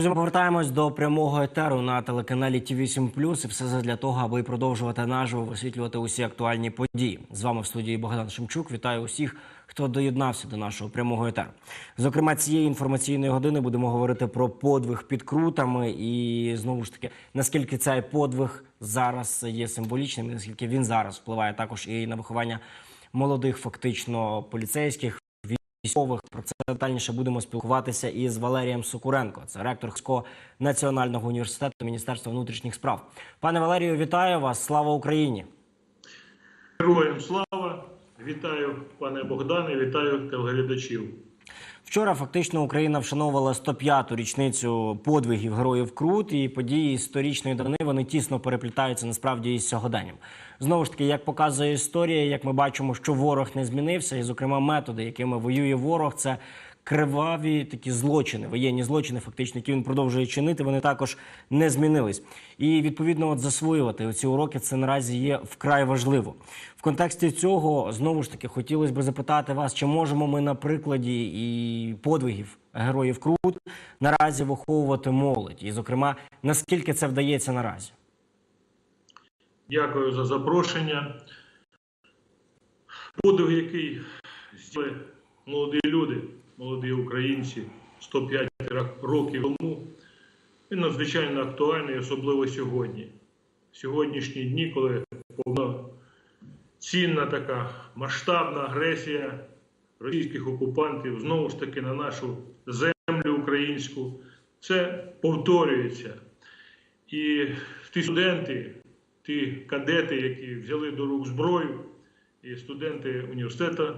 Ми повертаємось до прямого етеру на телеканалі ті 7 І все це для того, аби продовжувати наживо висвітлювати усі актуальні події. З вами в студії Богдан Шемчук. Вітаю усіх, хто доєднався до нашого прямого етеру. Зокрема, цієї інформаційної години будемо говорити про подвиг під крутами і знову ж таки наскільки цей подвиг зараз є символічним, і наскільки він зараз впливає також і на виховання молодих, фактично поліцейських військових. Про це детальніше будемо спілкуватися із Валерієм Сокуренко, це ректор Хського національного університету Міністерства внутрішніх справ. Пане Валерію, вітаю вас! Слава Україні! Героям слава! Вітаю, пане Богдане, вітаю телеглядачів. Вчора фактично Україна вшановувала 105-ту річницю подвигів героїв Крут, і події сторічної давни вони тісно переплітаються насправді із сьогоденням. Знову ж таки, як показує історія, як ми бачимо, що ворог не змінився, і зокрема методи, якими воює ворог, це криваві такі злочини, воєнні злочини, фактично, які він продовжує чинити, вони також не змінились. І відповідно, от засвоювати ці уроки це наразі є вкрай важливо. В контексті цього знову ж таки хотілося б запитати вас, чи можемо ми на прикладі і подвигів героїв Крут наразі виховувати молодь, і зокрема наскільки це вдається наразі. Дякую за запрошення. Подвиг, який здійснили молоді люди, молоді українці 105 років тому, він надзвичайно актуальний, особливо сьогодні. Сьогоднішні дні, коли повноцінна така масштабна агресія російських окупантів знову ж таки на нашу землю українську, це повторюється. І ті студенти, ті кадети, які взяли до рук зброю, і студенти університету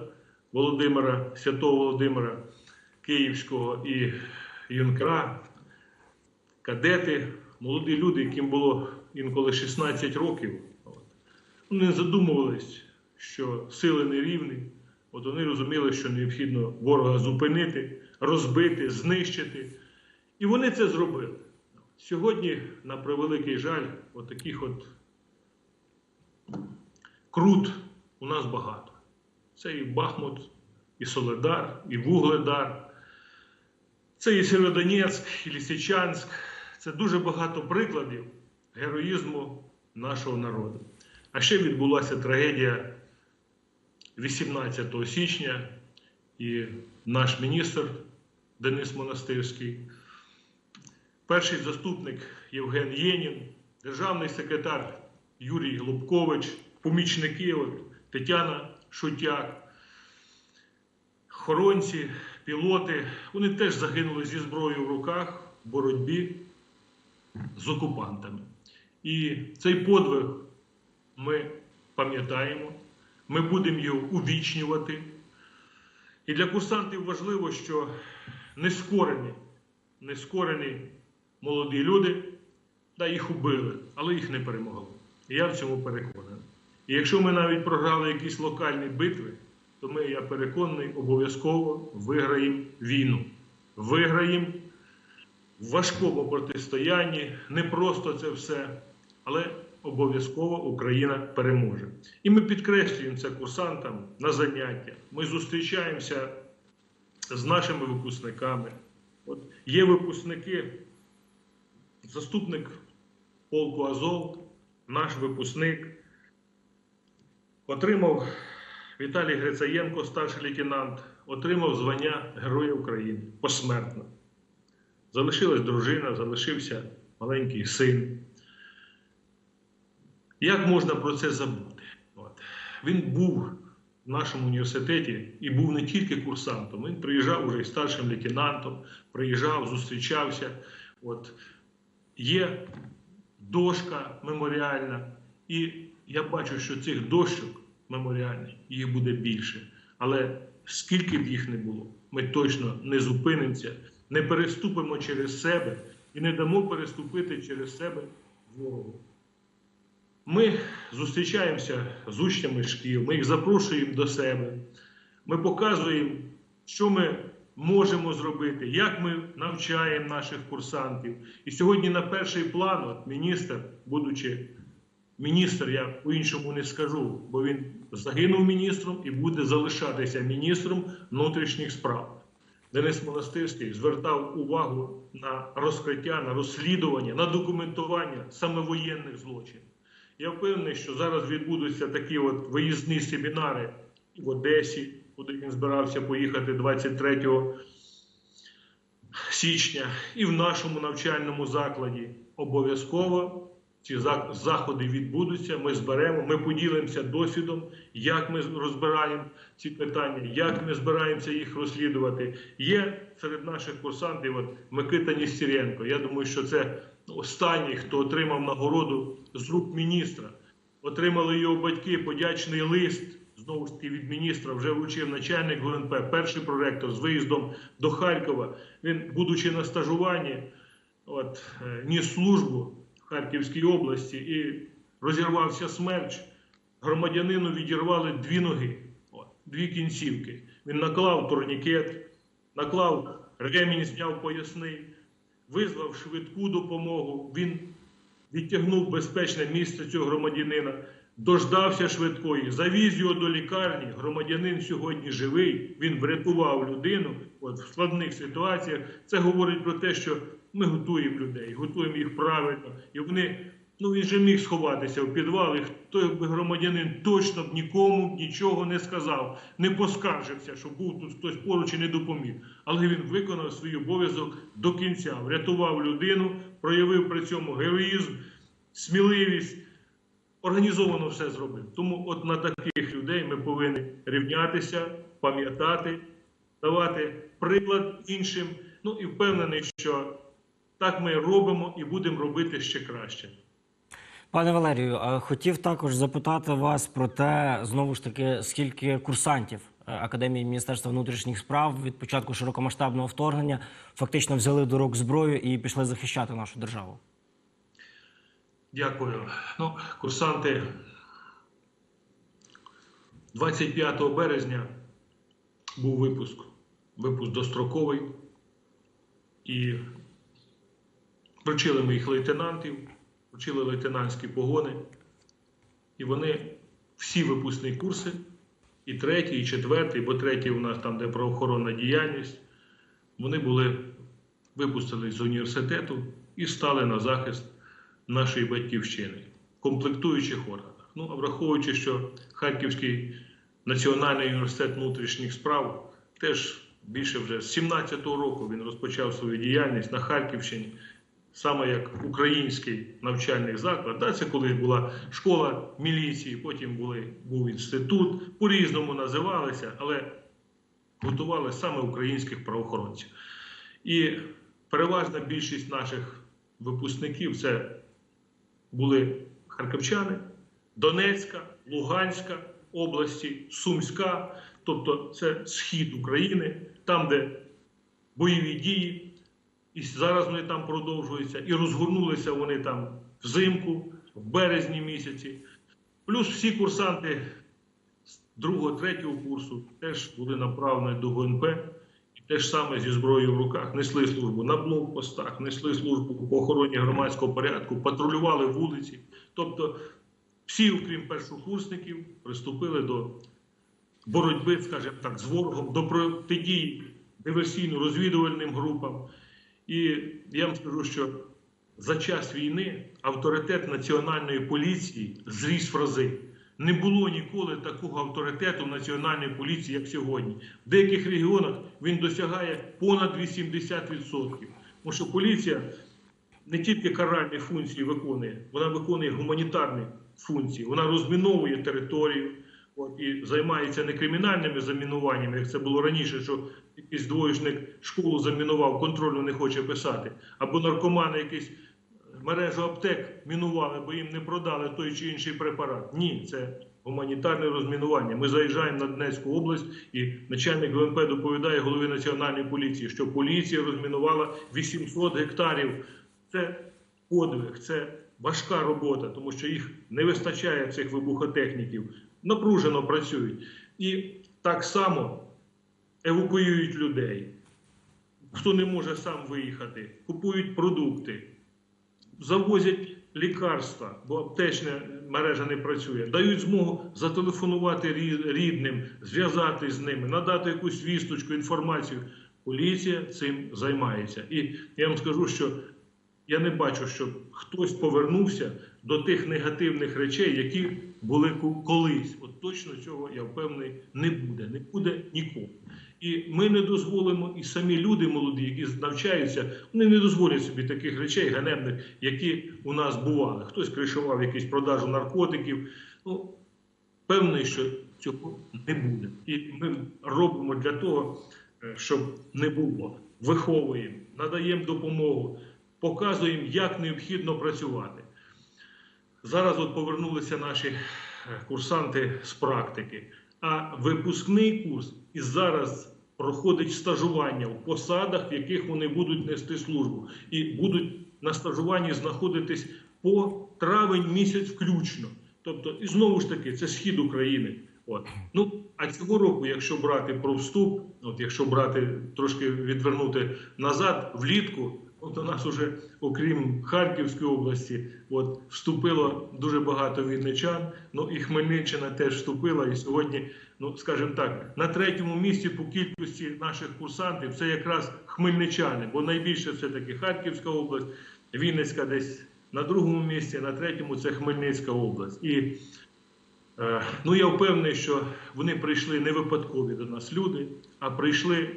Володимира, Святого Володимира Київського і юнкра, кадети, молоді люди, яким було інколи 16 років, вони задумувались, що сили нерівні. От вони розуміли, що необхідно ворога зупинити, розбити, знищити. І вони це зробили. Сьогодні, на превеликий жаль, от от крут у нас багато. Це і Бахмут, і Соледар, і Вугледар, це і Сєвєродонецьк, і Лісичанськ. Це дуже багато прикладів героїзму нашого народу. А ще відбулася трагедія 18 січня, і наш міністр Денис Монастирський перший заступник Євген Єнін, державний секретар Юрій Глубкович, помічники Тетяна Шутяк, хоронці, пілоти. Вони теж загинули зі зброєю в руках в боротьбі з окупантами. І цей подвиг ми пам'ятаємо, ми будемо його увічнювати. І для курсантів важливо, що нескорені, нескорені молоді люди, да, їх убили, але їх не перемогли. І я в цьому переконаний. І якщо ми навіть програли якісь локальні битви, то ми, я переконаний, обов'язково виграємо війну. Виграємо в важкому протистоянні, не просто це все, але обов'язково Україна переможе. І ми підкреслюємо це курсантам на заняття. Ми зустрічаємося з нашими випускниками. От є випускники, заступник полку Азов, наш випускник, отримав Віталій Грицаєнко, старший лейтенант, отримав звання Героя України посмертно. Залишилась дружина, залишився маленький син. Як можна про це забути? От. Він був в нашому університеті і був не тільки курсантом, він приїжджав уже і старшим лейтенантом, приїжджав, зустрічався. От. Є дошка меморіальна, і я бачу, що цих дощок меморіальних їх буде більше. Але скільки б їх не було, ми точно не зупинимося, не переступимо через себе і не дамо переступити через себе ворогу. Ми зустрічаємося з учнями шкіл, ми їх запрошуємо до себе, ми показуємо, що ми можемо зробити, як ми навчаємо наших курсантів. І сьогодні на перший план от міністр, будучи міністр, я по-іншому не скажу, бо він загинув міністром і буде залишатися міністром внутрішніх справ. Денис Монастирський звертав увагу на розкриття, на розслідування, на документування саме воєнних злочинів. Я впевнений, що зараз відбудуться такі от виїзні семінари в Одесі, куди він збирався поїхати 23 січня, і в нашому навчальному закладі обов'язково ці заходи відбудуться. Ми зберемо, ми поділимося досвідом, як ми розбираємо ці питання, як ми збираємося їх розслідувати. Є серед наших курсантів от Микита Ністеренко. Я думаю, що це останній, хто отримав нагороду з рук міністра. Отримали його батьки подячний лист. Знову ж таки від міністра вже вручив начальник ГУНП, перший проректор з виїздом до Харкова. Він, будучи на стажуванні, от, е, ніс службу Харківській області і розірвався смерч. Громадянину відірвали дві ноги, дві кінцівки. Він наклав турнікет, наклав ремінь, зняв поясний, визвав швидку допомогу. Він відтягнув безпечне місце цього громадянина, дождався швидкої, завіз його до лікарні. Громадянин сьогодні живий, він врятував людину от, в складних ситуаціях. Це говорить про те, що ми готуємо людей, готуємо їх правильно, і вони. Ну, він же міг сховатися в підвал, і той би громадянин точно б нікому б нічого не сказав, не поскаржився, що був тут хтось поруч і не допоміг. Але він виконав свій обов'язок до кінця, врятував людину, проявив при цьому героїзм, сміливість, організовано все зробив. Тому от на таких людей ми повинні рівнятися, пам'ятати, давати приклад іншим. Ну і впевнений, що так ми робимо і будемо робити ще краще. Пане Валерію, хотів також запитати вас про те, знову ж таки, скільки курсантів е, Академії Міністерства внутрішніх справ від початку широкомасштабного вторгнення фактично взяли до рук зброю і пішли захищати нашу державу. Дякую. Ну, курсанти 25 березня був випуск. Випуск достроковий. І вручили ми їх лейтенантів, вручили лейтенантські погони. І вони всі випускні курси, і третій, і четвертий, бо третій у нас там, де правоохоронна діяльність, вони були випустились з університету і стали на захист нашої батьківщини в комплектуючих органах. Ну, а враховуючи, що Харківський національний університет внутрішніх справ теж більше вже з 17-го року він розпочав свою діяльність на Харківщині, саме як український навчальний заклад. Да, це колись була школа міліції, потім були, був інститут, по-різному називалися, але готували саме українських правоохоронців. І переважна більшість наших випускників це були харківчани, Донецька, Луганська області, Сумська, тобто це схід України, там, де бойові дії, і зараз вони там продовжуються, і розгорнулися вони там взимку, в березні місяці. Плюс всі курсанти з другого, третього курсу теж були направлені до ГУНП. І те ж саме зі зброєю в руках несли службу на блокпостах, несли службу по охороні громадського порядку, патрулювали вулиці. Тобто всі, окрім першокурсників, приступили до боротьби, скажімо так, з ворогом, до протидії диверсійно-розвідувальним групам. І я вам скажу, що за час війни авторитет національної поліції зріс в рази. Не було ніколи такого авторитету в національній поліції, як сьогодні. В деяких регіонах він досягає понад 80%. Тому що поліція не тільки каральні функції виконує, вона виконує гуманітарні функції. Вона розміновує територію от, і займається не кримінальними замінуваннями, як це було раніше, що якийсь двоєчник школу замінував, контрольно не хоче писати, або наркомани якийсь мережу аптек мінували, бо їм не продали той чи інший препарат. Ні, це гуманітарне розмінування. Ми заїжджаємо на Донецьку область, і начальник ГУНП доповідає голові національної поліції, що поліція розмінувала 800 гектарів. Це подвиг, це важка робота, тому що їх не вистачає цих вибухотехніків. Напружено працюють. І так само евакуюють людей. Хто не може сам виїхати, купують продукти завозять лікарства, бо аптечна мережа не працює, дають змогу зателефонувати рідним, зв'язатись з ними, надати якусь вісточку, інформацію. поліція цим займається. І я вам скажу, що я не бачу, щоб хтось повернувся до тих негативних речей, які були колись. От точно цього я впевнений не буде, не буде ніколи. І ми не дозволимо, і самі люди молоді, які навчаються, вони не дозволять собі таких речей ганебних, які у нас бували. Хтось кришував якусь продажу наркотиків. Ну, певний, що цього не буде. І ми робимо для того, е, щоб не було. Виховуємо, надаємо допомогу, показуємо, як необхідно працювати. Зараз от повернулися наші е, курсанти з практики. А випускний курс і зараз проходить стажування в посадах, в яких вони будуть нести службу, і будуть на стажуванні знаходитись по травень місяць включно. Тобто, і знову ж таки, це схід України. От. Ну, а цього року, якщо брати про вступ, от якщо брати трошки відвернути назад, влітку, от у нас уже, окрім Харківської області, от вступило дуже багато вінничан. Ну і Хмельниччина теж вступила. І сьогодні, ну скажімо так, на третьому місці по кількості наших курсантів це якраз хмельничани, бо найбільше все таки Харківська область, Вінницька десь на другому місці, на третьому це Хмельницька область. І Е, Ну, я впевнений, що вони прийшли не випадкові до нас люди, а прийшли,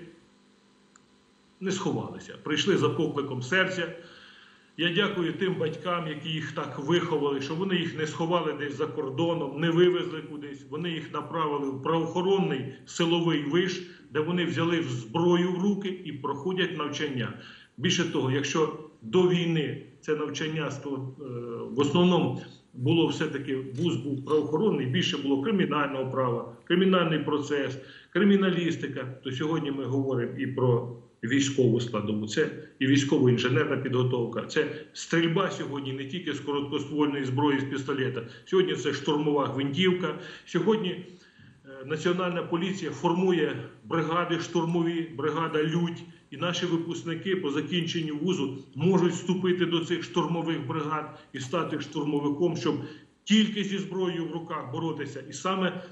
не сховалися, прийшли за покликом серця. Я дякую тим батькам, які їх так виховали, що вони їх не сховали десь за кордоном, не вивезли кудись. Вони їх направили в правоохоронний силовий виш, де вони взяли зброю в руки і проходять навчання. Більше того, якщо до війни це навчання е, в основному було все-таки вуз був правоохоронний, більше було кримінального права, кримінальний процес, криміналістика, то сьогодні ми говоримо і про військову складову, це і військово-інженерна підготовка, це стрільба сьогодні не тільки з короткоствольної зброї з пістолета. Сьогодні це штурмова гвинтівка. Сьогодні е, Національна поліція формує бригади штурмові, бригада Людь. І наші випускники по закінченню вузу можуть вступити до цих штурмових бригад і стати штурмовиком, щоб тільки зі зброєю в руках боротися, і саме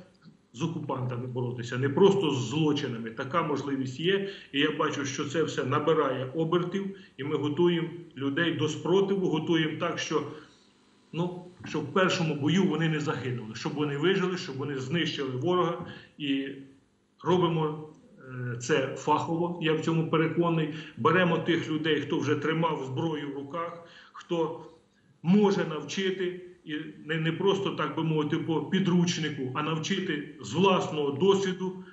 з окупантами боротися, не просто з злочинами. Така можливість є. І я бачу, що це все набирає обертів, і ми готуємо людей до спротиву, готуємо так, що ну, щоб в першому бою вони не загинули, щоб вони вижили, щоб вони знищили ворога і робимо е, це фахово. Я в цьому переконаний. Беремо тих людей, хто вже тримав зброю в руках, хто може навчити. І не, не просто так би мовити по підручнику, а навчити з власного досвіду,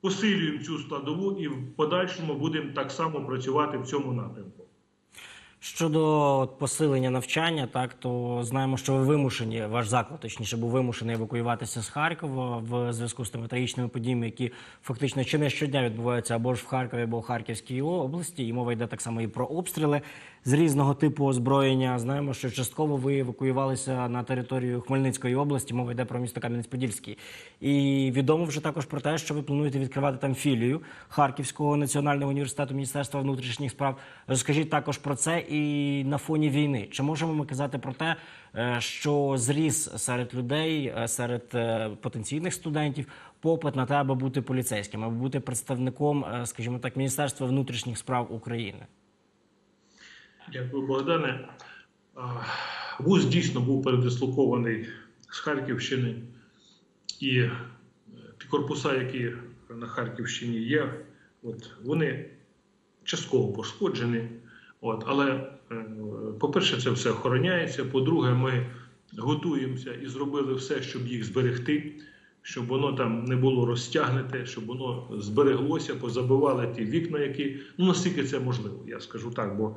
посилюємо цю складову і в подальшому будемо так само працювати в цьому напрямку. Щодо посилення навчання, так то знаємо, що ви вимушені, ваш заклад точніше був вимушений евакуюватися з Харкова в зв'язку з тими трагічними подіями, які фактично чи не щодня відбуваються або ж в Харкові, або в Харківській області. І мова йде так само і про обстріли з різного типу озброєння. Знаємо, що частково ви евакуювалися на територію Хмельницької області. Мова йде про місто Кам'янець-Подільський. І відомо вже також про те, що ви плануєте відкривати там філію Харківського національного університету Міністерства внутрішніх справ. Розкажіть також про це і на фоні війни. Чи можемо ми казати про те, е, що зріс серед людей, е, серед е, потенційних студентів попит на те, аби бути поліцейським, аби бути представником, скажімо так, Міністерства внутрішніх справ України? Дякую, Богдане. Вуз дійсно був передислокований з Харківщини, і е, ті корпуса, які на Харківщині є, от, вони частково пошкоджені. От, але, е, по-перше, це все охороняється. По-друге, ми готуємося і зробили все, щоб їх зберегти, щоб воно там не було розтягнуте, щоб воно збереглося, позабивали ті вікна, які ну наскільки це можливо, я скажу так, бо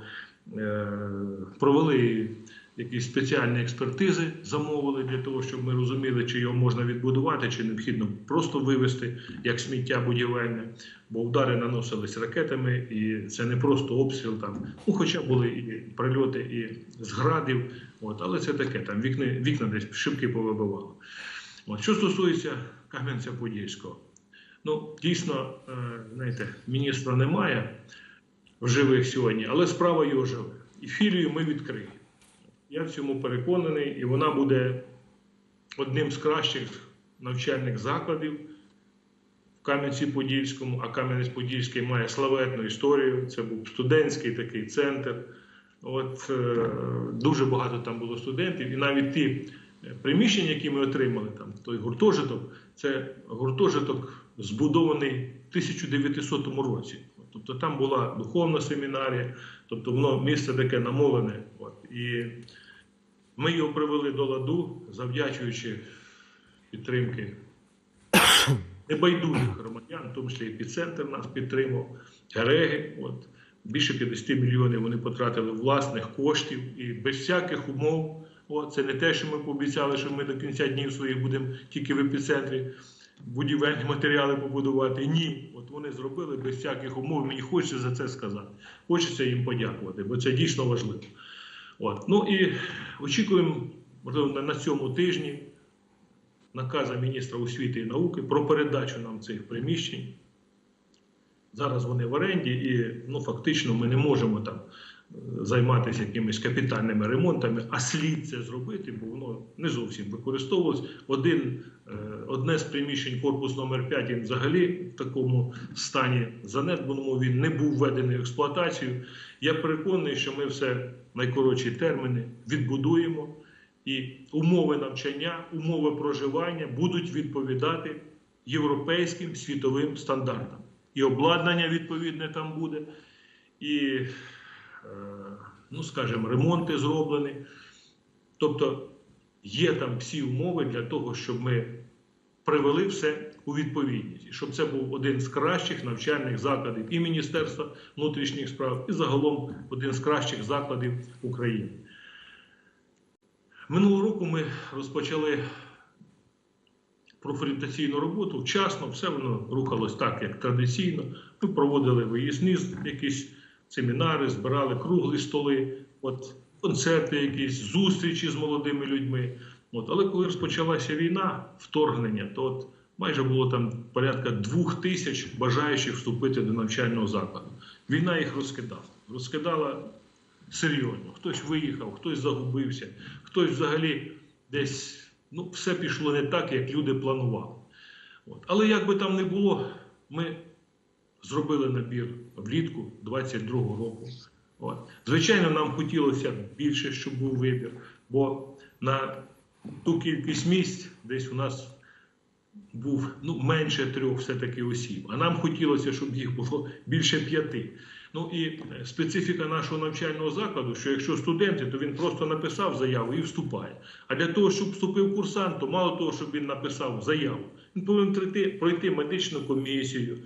провели якісь спеціальні експертизи, замовили для того, щоб ми розуміли, чи його можна відбудувати, чи необхідно просто вивезти як сміття будівельне, бо удари наносились ракетами, і це не просто обстріл там. Ну, хоча були і прильоти, і з градів, от, але це таке, там вікна, вікна десь шибки повибивало. От, що стосується Кам'янця-Подільського, ну дійсно, е, знаєте, міністра немає живих сьогодні, але справа його живе. І філію ми відкриємо. Я в цьому переконаний, і вона буде одним з кращих навчальних закладів в Кам'янці-Подільському, а Кам'янець-Подільський має славетну історію. Це був студентський такий центр. От е, дуже багато там було студентів, і навіть ті е, приміщення, які ми отримали, там той гуртожиток, це гуртожиток збудований в 1900 році. Тобто там була духовна семінарія, тобто воно місце таке намолене. От. І ми його привели до ладу, завдячуючи підтримки небайдужих громадян, в тому числі епіцентр нас підтримав, Гереги. От. Більше 50 мільйонів вони потратили власних коштів і без всяких умов. От, це не те, що ми пообіцяли, що ми до кінця днів своїх будемо тільки в епіцентрі будівельні матеріали побудувати. Ні, от вони зробили без всяких умов. Мені хочеться за це сказати. Хочеться їм подякувати, бо це дійсно важливо. От. Ну і очікуємо, можливо, на- цьому тижні наказа міністра освіти і науки про передачу нам цих приміщень. Зараз вони в оренді, і ну, фактично ми не можемо там займатися якимись капітальними ремонтами, а слід це зробити, бо воно не зовсім використовувалось. Один, е, одне з приміщень, корпус номер 5 він взагалі в такому стані занедбаному, він не був введений в експлуатацію. Я переконаний, що ми все найкоротші терміни відбудуємо, і умови навчання, умови проживання будуть відповідати європейським світовим стандартам. І обладнання відповідне там буде, і, ну, скажімо, ремонти зроблені. Тобто є там всі умови для того, щоб ми привели все у відповідність, і щоб це був один з кращих навчальних закладів і Міністерства внутрішніх справ, і загалом один з кращих закладів України. Минулого року ми розпочали профорієнтаційну роботу вчасно, все воно рухалось так, як традиційно. Ми проводили виїзні якісь семінари, збирали круглі столи, от, концерти, якісь зустрічі з молодими людьми. От, але коли розпочалася війна, вторгнення, то от майже було там порядка двох тисяч бажаючих вступити до навчального закладу. Війна їх розкидала. Розкидала серйозно. Хтось виїхав, хтось загубився, хтось взагалі десь ну, все пішло не так, як люди планували. От. Але як би там не було, ми зробили набір влітку 22-го року. От. Звичайно, нам хотілося більше, щоб був вибір, бо на ту кількість місць десь у нас був ну, менше трьох все-таки осіб. А нам хотілося, щоб їх було більше п'яти. Ну і е, специфіка нашого навчального закладу, що якщо студенти, то він просто написав заяву і вступає. А для того, щоб вступив курсант, то мало того, щоб він написав заяву, він повинен пройти, пройти медичну комісію,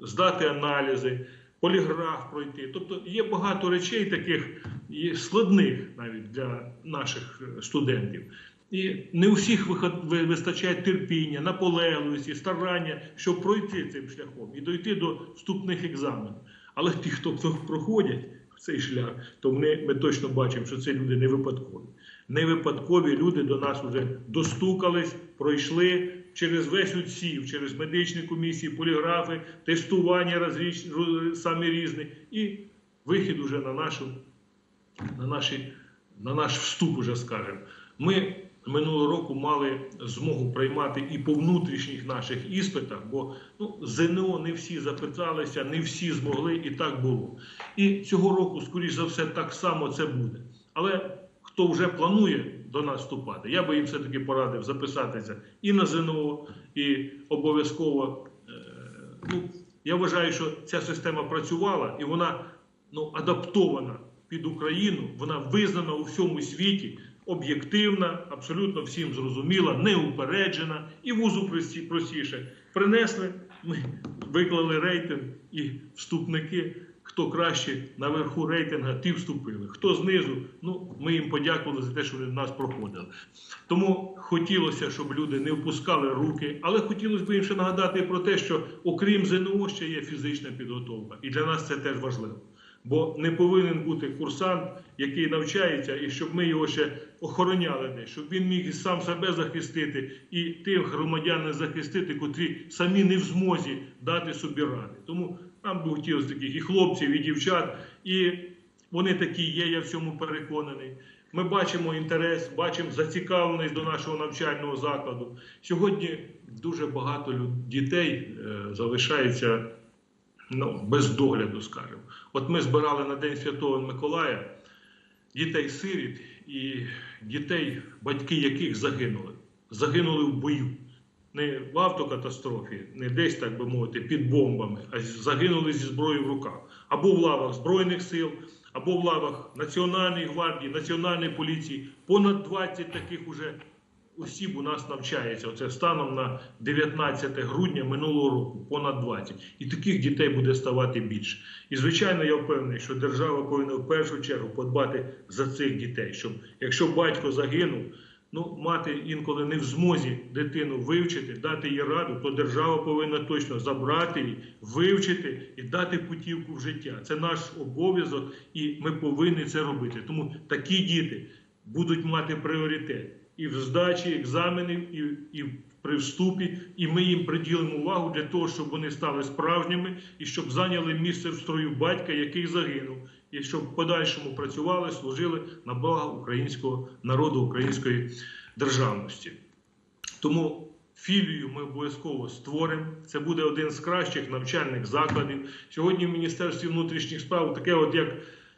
здати аналізи, поліграф пройти. Тобто є багато речей таких складних навіть для наших е, студентів. І не у всіх вистачає терпіння, наполегливості, старання, щоб пройти цим шляхом і дойти до вступних екзаменів. Але ті, хто проходять цей шлях, то ми, ми точно бачимо, що це люди не випадкові. Не випадкові люди до нас вже достукались, пройшли через весь відсів, через медичні комісії, поліграфи, тестування розріч, роз- самі різні, і вихід уже на нашу на, наші, на наш вступ, уже скажемо. Ми минулого року мали змогу приймати і по внутрішніх наших іспитах, бо ну, ЗНО не всі запиталися, не всі змогли, і так було. І цього року, скоріш за все, так само це буде. Але хто вже планує до нас вступати, я би їм все-таки порадив записатися і на ЗНО, і обов'язково. е, Ну, я вважаю, що ця система працювала і вона ну, адаптована під Україну, вона визнана у всьому світі, об'єктивна, абсолютно всім зрозуміла, неупереджена і вузу прості- простіше. Принесли, ми виклали рейтинг і вступники. Хто краще наверху рейтинга, ті вступили. Хто знизу, ну ми їм подякували за те, що вони нас проходили. Тому хотілося, щоб люди не впускали руки, але хотілося б їм ще нагадати про те, що окрім ЗНО ще є фізична підготовка, і для нас це теж важливо. Бо не повинен бути курсант, який навчається, і щоб ми його ще охороняли десь, щоб він міг і сам себе захистити і тих громадян захистити, котрі самі не в змозі дати собі ради. Тому нам би хотілося таких і хлопців, і дівчат, і вони такі є, я в цьому переконаний. Ми бачимо інтерес, бачимо зацікавленість до нашого навчального закладу. Сьогодні дуже багато дітей е, залишається ну, без догляду, скажімо. От ми збирали на День Святого Миколая дітей-сиріт і дітей, батьки яких загинули. Загинули в бою. Не в автокатастрофі, не десь, так би мовити, під бомбами, а загинули зі зброєю в руках. Або в лавах Збройних сил, або в лавах Національної гвардії, Національної поліції. Понад 20 таких уже осіб у нас навчається. Оце станом на 19 грудня минулого року, понад 20. І таких дітей буде ставати більше. І звичайно, я впевнений, що держава повинна в першу чергу подбати за цих дітей, щоб якщо батько загинув. Ну, мати інколи не в змозі дитину вивчити, дати їй раду, то держава повинна точно забрати її, вивчити і дати путівку в життя. Це наш обов'язок, і ми повинні це робити. Тому такі діти будуть мати пріоритет і в здачі екзаменів, і, і при вступі, і ми їм приділимо увагу для того, щоб вони стали справжніми і щоб зайняли місце в строю батька, який загинув, і щоб в подальшому працювали, служили на благо українського народу, української державності. Тому філію ми обов'язково створимо. Це буде один з кращих навчальних закладів. Сьогодні в Міністерстві внутрішніх справ таке, от як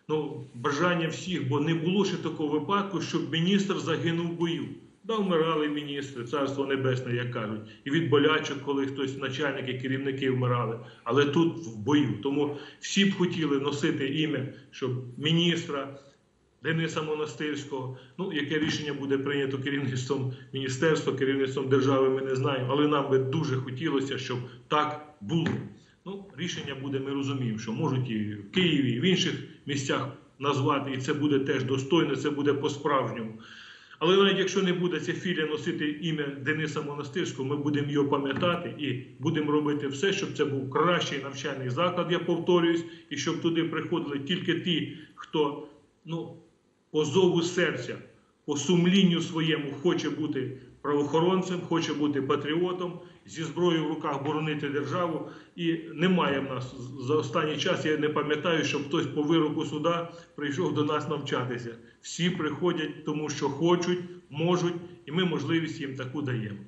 ну, бажання всіх, бо не було ще такого випадку, щоб міністр загинув в бою. Да, вмирали міністри, царство небесне, як кажуть, і від болячок, коли хтось начальники, керівники вмирали, але тут в бою. Тому всі б хотіли носити ім'я, щоб міністра, Дениса Монастирського. Ну, яке рішення буде прийнято керівництвом міністерства, керівництвом держави, ми не знаємо. Але нам би дуже хотілося, щоб так було. Ну, рішення буде, ми розуміємо, що можуть і в Києві, і в інших місцях назвати, і це буде теж достойно, це буде по-справжньому. Але навіть якщо не буде ця філія носити ім'я Дениса Монастирського, ми будемо його пам'ятати і будемо робити все, щоб це був кращий навчальний заклад, я повторююсь, і щоб туди приходили тільки ті, хто ну, по зову серця, по сумлінню своєму хоче бути правоохоронцем, хоче бути патріотом, зі зброєю в руках боронити державу. І немає в нас за останній час, я не пам'ятаю, щоб хтось по вироку суда прийшов до нас навчатися. Всі приходять, тому що хочуть, можуть, і ми можливість їм таку даємо.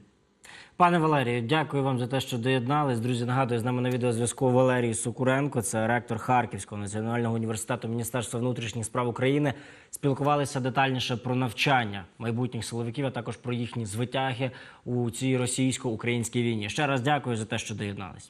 Пане Валерію, дякую вам за те, що доєднались. Друзі, нагадую, з нами на відеозв'язку Валерій Сокуренко, це ректор Харківського національного університету Міністерства внутрішніх справ України. Спілкувалися детальніше про навчання майбутніх силовиків, а також про їхні звитяги у цій російсько-українській війні. Ще раз дякую за те, що доєднались.